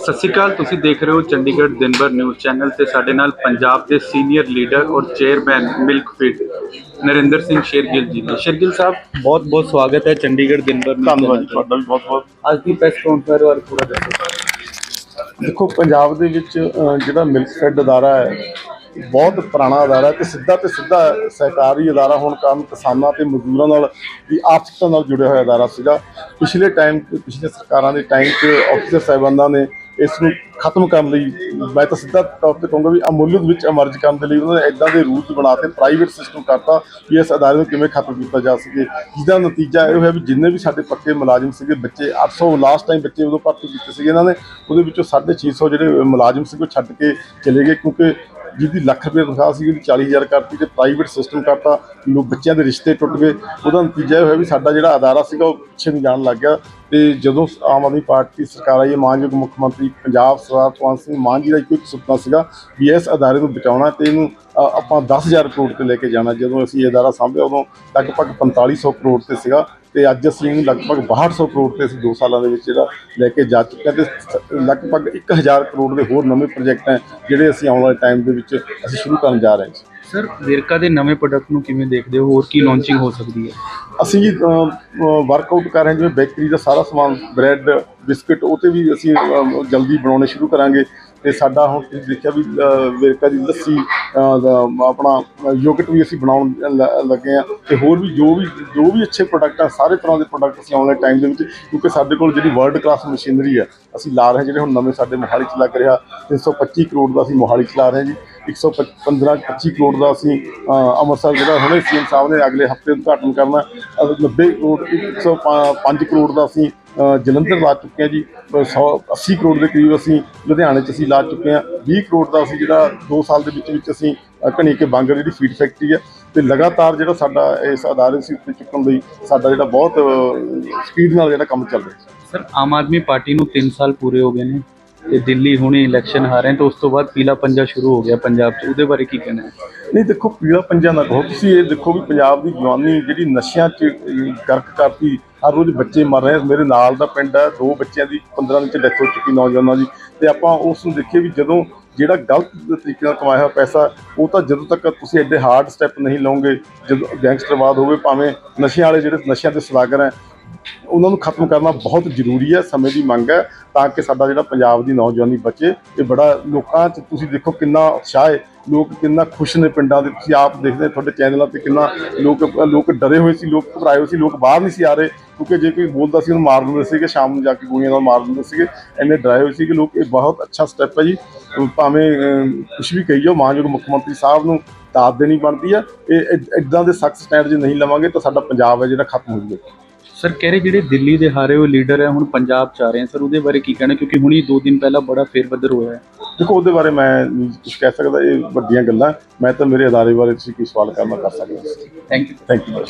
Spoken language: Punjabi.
ਸਤਿ ਸ਼੍ਰੀ ਅਕਾਲ ਤੁਸੀਂ ਦੇਖ ਰਹੇ ਹੋ ਚੰਡੀਗੜ੍ਹ ਦਿਨਭਰ ਨਿਊਜ਼ ਚੈਨਲ ਤੇ ਸਾਡੇ ਨਾਲ ਪੰਜਾਬ ਦੇ ਸੀਨੀਅਰ ਲੀਡਰ ਔਰ ਚੇਅਰਮੈਨ ਮਿਲਕਫੀਡ ਨਰਿੰਦਰ ਸਿੰਘ ਸ਼ੇਰਗਿੱਲ ਜੀ ਨੇ। ਸ਼ੇਰਗਿੱਲ ਸਾਹਿਬ ਬਹੁਤ ਬਹੁਤ ਸਵਾਗਤ ਹੈ ਚੰਡੀਗੜ੍ਹ ਦਿਨਭਰ ਨਿਊਜ਼ ਧੰਨਵਾਦ ਚੈਨਲ ਜੀ ਤੁਹਾਡਾ ਵੀ ਬਹੁਤ ਬਹੁਤ। ਤੇ। ਅੱਜ ਦੀ ਪ੍ਰੈਸ ਕਾਨਫਰੰਸ ਬਾਰੇ ਪੂਰਾ ਦੱਸੋ। ਦੇਖੋ ਪੰਜਾਬ ਦੇ ਵਿੱਚ ਅਹ, ਜਿਹੜਾ ਮਿਲਕ ਫੈਡ ਅਦਾਰਾ ਹੈ ਬਹੁਤ ਪੁਰਾਣਾ ਅਦਾਰਾ ਹੈ ਤੇ ਸਿੱਧਾ ਤੇ ਸਿੱਧਾ ਸਹਿਕਾਰੀ ਅਦਾਰਾ ਹੋਣ ਕਾਰਨ ਕਿਸਾਨਾਂ ਤੇ ਮਜ਼ਦੂਰਾਂ ਨਾਲ ਦੀ ਆਰਥਿਕਤਾ ਨਾਲ ਜੁੜਿਆ ਹੋਇਆ ਅਦਾਰਾ ਸੀਗਾ। ਪਿਛਲੇ ਟਾਈਮ ਪਿਛਲੇ ਸਰਕਾਰਾਂ ਦੇ ਟਾਈਮ 'ਚ ਆਫੀਸਰ ਸਾਹਿਬਾਨਾਂ ਨੇ ਇਸ ਨੂੰ ਖਤਮ ਕਰਨ ਲਈ ਮੈਂ ਤਾਂ ਸਿੱਧਾ ਤੌਰ ਤੇ ਕਹੂੰਗਾ ਵੀ ਅਮੁੱਲਤ ਵਿੱਚ ਅਮਰਜ ਕਰਨ ਦੇ ਲਈ ਉਹਨਾਂ ਨੇ ਇਦਾਂ ਦੇ ਰੂਲਸ ਬਣਾਤੇ ਪ੍ਰਾਈਵੇਟ ਸਿਸਟਮ ਕਰਤਾ ਕਿ ਇਸ ਅਦਾਰੇ ਨੂੰ ਕਿਵੇਂ ਖਤਮ ਕੀਤਾ ਜਾ ਸਕੇ। ਜਿਹਦਾ ਨਤੀਜਾ ਇਹ ਹੋਇਆ ਵੀ ਜਿੰਨੇ ਵੀ ਸਾਡੇ ਪੱਕੇ ਮੁਲਾਜ਼ਮ ਸੀਗੇ, ਬੱਚੇ 800 ਲਾਸਟ ਟਾਈਮ ਬੱਚੇ ਉਦੋਂ ਭਰਤੀ ਕੀਤੇ ਸੀਗੇ, ਇਹਨਾਂ ਨੇ ਉਹਦੇ ਵਿੱਚੋਂ 650 ਜਿਹੜੇ ਮੁਲਾਜ਼ਮ ਸੀਗੇ ਉਹ ਛੱਡ ਕੇ ਚਲੇ ਗਏ ਕਿਉਂਕਿ ਜਿਹਦੀ ਲੱਖ ਰੁਪਏ ਤਨਖਾਹ ਸੀ ਉਹਦੀ 40000 ਕਰਤੀ ਤੇ ਪ੍ਰਾਈਵੇਟ ਸਿਸਟਮ ਕਰਤਾ, ਲੋਕ ਬੱਚਿਆਂ ਦੇ ਰਿਸ਼ਤੇ ਟੁੱਟ ਗਏ। ਉਹਦਾ ਨਤੀਜਾ ਇਹ ਹੋਇਆ ਵੀ ਸਾਡਾ ਜਿਹੜਾ ਅਦਾਰਾ ਸੀਗਾ ਉਹ ਪਿੱਛੇ ਨੂੰ ਜਾਣ ਲੱਗ ਗਿਆ। ਤੇ ਜਦੋਂ ਆਮ ਆਦਮੀ ਪਾਰਟੀ ਸਰਕਾਰ ਆਈ ਹੈ ਮਾਨਯੋਗ ਮੁੱਖ ਮੰਤਰੀ ਪੰਜਾਬ ਸਰਦਾਰ ਭਗਵੰਤ ਸਿੰਘ ਮਾਨ ਜੀ ਦਾ ਇੱਕੋ ਇੱਕ ਸੁਪਨਾ ਸੀਗਾ ਵੀ ਇਸ ਅਦਾਰੇ ਨੂੰ ਬਚਾਉਣਾ ਤੇ ਇਹਨੂੰ ਅ, ਆਪਾਂ 10000 ਕਰੋੜ ਤੇ ਲੈ ਕੇ ਜਾਣਾ। ਜਦੋਂ ਅਸੀਂ ਇਹ ਅਦਾਰਾ ਸਾਂਭਿਆ ਉਦੋਂ ਲਗਭਗ 4500 ਕਰੋੜ ਤੇ ਸੀਗਾ ਤੇ ਅੱਜ ਅਸੀਂ ਇਹਨੂੰ ਲਗਭਗ 6200 ਕਰੋੜ ਤੇ ਅਸੀਂ 2 ਸਾਲਾਂ ਦੇ ਵਿੱਚ ਜਿਹੜਾ ਲੈ ਕੇ ਜਾ ਚੁੱਕੇ ਹਾਂ ਤੇ ਸ- ਲਗਭਗ 1000 ਕਰੋੜ ਦੇ ਹੋਰ ਨਵੇਂ ਪ੍ਰੋਜੈਕਟ ਹੈ ਜਿਹੜੇ ਅਸੀਂ ਆਉਣ ਵਾਲੇ ਟਾਈਮ ਦੇ ਵਿੱਚ ਅਸੀਂ ਸ਼ੁਰੂ ਕਰਨ ਜਾ ਰਹੇ ਹਾਂ। ਸਰ, ਵੇਰਕਾ ਦੇ ਨਵੇਂ ਪ੍ਰੋਡਕਟ ਨੂੰ ਕਿਵੇਂ ਦੇਖਦੇ ਹੋ? ਹੋਰ ਕੀ ਲਾਂਚਿੰਗ ਹੋ ਸਕਦੀ ਹੈ? ਅਸੀਂ ਜੀ ਵਰਕਆਊਟ ਕਰ ਰਹੇ ਜਿਵੇਂ ਬੇਕਰੀ ਦਾ ਸਾਰਾ ਸਮਾਨ ਬ੍ਰੈਡ ਬਿਸਕਟ ਉਹ ਤੇ ਵੀ ਅਸੀਂ ਜਲਦੀ ਬਣਾਉਣੇ ਸ਼ੁਰੂ ਕਰਾਂਗੇ। ਤੇ ਸਾਡਾ ਹੁਣ ਤੁਸੀਂ ਦੇਖਿਆ ਵੀ ਵੇਰਕਾ ਦੀ ਲੱਸੀ ਆਪਣਾ ਯੋਗਟ ਵੀ ਅਸੀਂ ਬਣਾਉਣ ਲ- ਲੱਗੇ ਆ ਤੇ ਹੋਰ ਵੀ ਜੋ ਵੀ ਜੋ ਵੀ ਅੱਛੇ ਪ੍ਰੋਡਕਟ ਆ, ਸਾਰੇ ਤਰ੍ਹਾਂ ਦੇ ਪ੍ਰੋਡਕਟ ਅਸੀਂ ਆਉਣ ਵਾਲੇ ਟਾਈਮ ਦੇ ਵਿੱਚ, ਕਿਉਂਕਿ ਸਾਡੇ ਕੋਲ ਜਿਹੜੀ ਵਰਲਡ ਕਲਾਸ ਮਸ਼ੀਨਰੀ ਆ, ਅਸੀਂ ਲਾ ਰਹੇ ਹਾਂ, ਜਿਹੜੇ ਹੁਣ ਨਵੇਂ ਸਾਡੇ ਮੋਹਾਲੀ 'ਚ ਲੱਗ ਰਿਹਾ। 325 ਕਰੋੜ ਦਾ ਅਸੀਂ ਮੋਹਾਲੀ 'ਚ ਲਾ ਰਹੇ ਹਾਂ ਜੀ। 115 25 ਕਰੋੜ ਦਾ ਅਸੀਂ ਅੰਮ੍ਰਿਤਸਰ ਜਿਹੜਾ ਹੁਣੇ ਸੀਐਮ ਸਾਹਿਬ ਨੇ ਅਗਲੇ ਹਫ਼ਤੇ ਉਦਘਾਟਨ ਕਰਨਾ ਅ, 90 ਕਰੋੜ 105 ਕਰੋੜ ਦਾ ਅਸੀਂ ਜਲੰਧਰ ਲਾ ਚੁੱਕੇ ਹਾਂ ਜੀ। 100 80 ਕਰੋੜ ਦੇ ਕਰੀਬ ਅਸੀਂ ਲੁਧਿਆਣੇ 'ਚ ਅਸੀਂ ਲਾ ਚੁੱਕੇ ਹਾਂ। 20 ਕਰੋੜ ਦਾ ਅਸੀਂ ਜਿਹੜਾ 2 ਸਾਲ ਦੇ ਵਿੱਚ ਵਿੱਚ ਅਸੀਂ ਘਣੀ ਕੇ ਬਾਂਗਰ ਜਿਹੜੀ ਫੀਡ ਫੈਕਟਰੀ ਹੈ। ਤੇ ਲਗਾਤਾਰ ਜਿਹੜਾ ਸਾਡਾ ਇਸ ਅਦਾਰੇ ਸੀ ਉੱਤੇ ਚੁੱਕਣ ਲਈ ਸਾਡਾ ਜਿਹੜਾ ਬਹੁਤ ਸਪੀਡ ਨਾਲ ਜਿਹੜਾ ਕੰਮ ਚੱਲ ਰਿਹਾ ਸਰ ਆਮ ਆਦਮੀ ਪਾਰਟੀ ਨੂੰ 3 ਸਾਲ ਪੂਰੇ ਹੋ ਗਏ ਨੇ। ਤੇ ਦਿੱਲੀ ਹੁਣੇ ਇਲੈਕਸ਼ਨ ਹਾਰੇ ਤੇ ਉਸ ਤੋਂ ਬਾਅਦ ਪੀਲਾ ਪੰਜਾ ਸ਼ੁਰੂ ਹੋ ਗਿਆ ਪੰਜਾਬ 'ਚ। ਉਹਦੇ ਬਾਰੇ ਕੀ ਕਹਿਣਾ ਹੈ? ਨਹੀਂ, ਦੇਖੋ, ਪੀਲਾ ਪੰਜਾ ਨਾ ਕਹੋ ਤੁਸੀਂ ਇਹ ਦੇਖੋ ਵੀ ਪੰਜਾਬ ਦੀ ਜਵਾਨੀ ਜਿਹੜੀ ਨਸ਼ਿਆਂ 'ਚ ਗਰਕ ਕਰਤੀ, ਹਰ ਰੋਜ਼ ਬੱਚੇ ਮਰ ਰਹੇ ਮੇਰੇ ਨਾਲ ਦਾ ਪਿੰਡ ਹੈ, ਦੋ ਬੱਚਿਆਂ ਦੀ 15 ਦਿਨ 'ਚ ਡੈਥ ਹੋ ਚੁੱਕੀ ਨੌਜਵਾਨਾਂ ਦੀ। ਤੇ ਆਪਾਂ ਉਸ ਨੂੰ ਦੇਖੀਏ ਵੀ ਜਦੋਂ ਜਿਹੜਾ ਗਲਤ ਤਰੀਕੇ ਨਾਲ ਕਮਾਇਆ ਹੋਇਆ ਪੈਸਾ, ਉਹ ਤਾਂ ਜਦੋਂ ਤੱਕ ਤੁਸੀਂ ਐਡੇ ਹਾਰਡ ਸਟੈਪ ਨਹੀਂ ਲਓਗੇ, ਜਦੋਂ ਗੈਂਗਸਟਰਵਾਦ ਹੋਵੇ, ਭਾਵੇਂ ਨਸ਼ਿਆਂ ਵਾਲੇ ਜਿਹੜੇ ਨਸ਼ਿਆਂ ਦੇ ਸਲਾਗਰ ਹੈ ਉਹਨਾਂ ਨੂੰ ਖਤਮ ਕਰਨਾ ਬਹੁਤ ਜ਼ਰੂਰੀ ਹੈ, ਸਮੇਂ ਦੀ ਮੰਗ ਹੈ ਤਾਂ ਕਿ ਸਾਡਾ ਜਿਹੜਾ ਪੰਜਾਬ ਦੀ ਨੌਜਵਾਨੀ ਬਚੇ। ਇਹ ਬੜਾ ਲੋਕਾਂ 'ਚ ਤੁਸੀਂ ਦੇਖੋ ਕਿੰਨਾ ਉਤਸ਼ਾਹ ਹੈ, ਲੋਕ ਕਿੰਨਾ ਖੁਸ਼ ਨੇ ਪਿੰਡਾਂ ਦੇ, ਤੁਸੀਂ ਆਪ ਦੇਖਦੇ ਤੁਹਾਡੇ ਚੈਨਲਾਂ ਤੇ ਕਿੰਨਾ ਲੋਕ ਲੋਕ ਡਰੇ ਹੋਏ ਸੀ, ਲੋਕ ਘਬਰਾਏ ਹੋਏ ਸੀ, ਲੋਕ ਬਾਹਰ ਨਹੀਂ ਸੀ ਆ ਰਹੇ ਕਿਉਂਕਿ ਜੇ ਕੋਈ ਬੋਲਦਾ ਸੀ ਉਹਨੂੰ ਮਾਰ ਦਿੰਦੇ ਸੀਗੇ, ਸ਼ਾਮ ਨੂੰ ਜਾ ਕੇ ਗੋਲੀਆਂ ਨਾਲ ਮਾਰ ਦਿੰਦੇ ਸੀਗੇ, ਇੰਨੇ ਡਰਾਏ ਹੋਏ ਸੀ ਕਿ ਲੋਕ। ਇਹ ਬਹੁਤ ਅੱਛਾ ਸਟੈਪ ਹੈ ਜੀ। ਭਾਵੇਂ ਕੁਝ ਵੀ ਕਹੀ ਜਾਓ ਮਾਨਯੋਗ ਮੁੱਖ ਮੰਤਰੀ ਸਾਹਿਬ ਨੂੰ ਦਾਦ ਦੇਣੀ ਬਣਦੀ ਹੈ। ਇਹ ਇਦਾਂ ਦੇ ਸਖਤ ਸਟੈਂਡ ਜੇ ਨਹੀਂ ਲਵਾਂਗੇ ਤਾਂ ਸਾਡਾ ਪੰਜਾਬ ਹੈ ਜਿਹੜਾ ਖਤਮ ਹੋ ਜਾਊਗਾ। ਸਰ ਕਹਿ ਰਹੇ ਜਿਹੜੇ ਦਿੱਲੀ ਦੇ ਹਾਰੇ ਹੋਏ ਲੀਡਰ ਹੈ ਹੁਣ ਪੰਜਾਬ 'ਚ ਆ ਰਹੇ ਹੈ। ਸਰ ਉਹਦੇ ਬਾਰੇ ਕੀ ਕਹਿਣਾ? ਕਿਉਂਕਿ ਹੁਣੀ 2 ਦਿਨ ਪਹਿਲਾਂ ਬੜਾ ਫੇਰਬਦਲ ਹੋਇਆ ਹੈ। ਦੇਖੋ ਉਹਦੇ ਬਾਰੇ ਮੈਂ ਨਹੀਂ ਕੁਝ ਕਹਿ ਸਕਦਾ ਇਹ ਵੱਡੀਆਂ ਗੱਲਾਂ। ਮੈਂ ਤਾਂ ਮੇਰੇ ਅਦਾਰੇ ਬਾਰੇ ਤੁਸੀਂ ਕੋਈ ਸਵਾਲ ਕਰਨਾ ਕਰ ਸਕਦੇ ਹੋ। Thank you thank you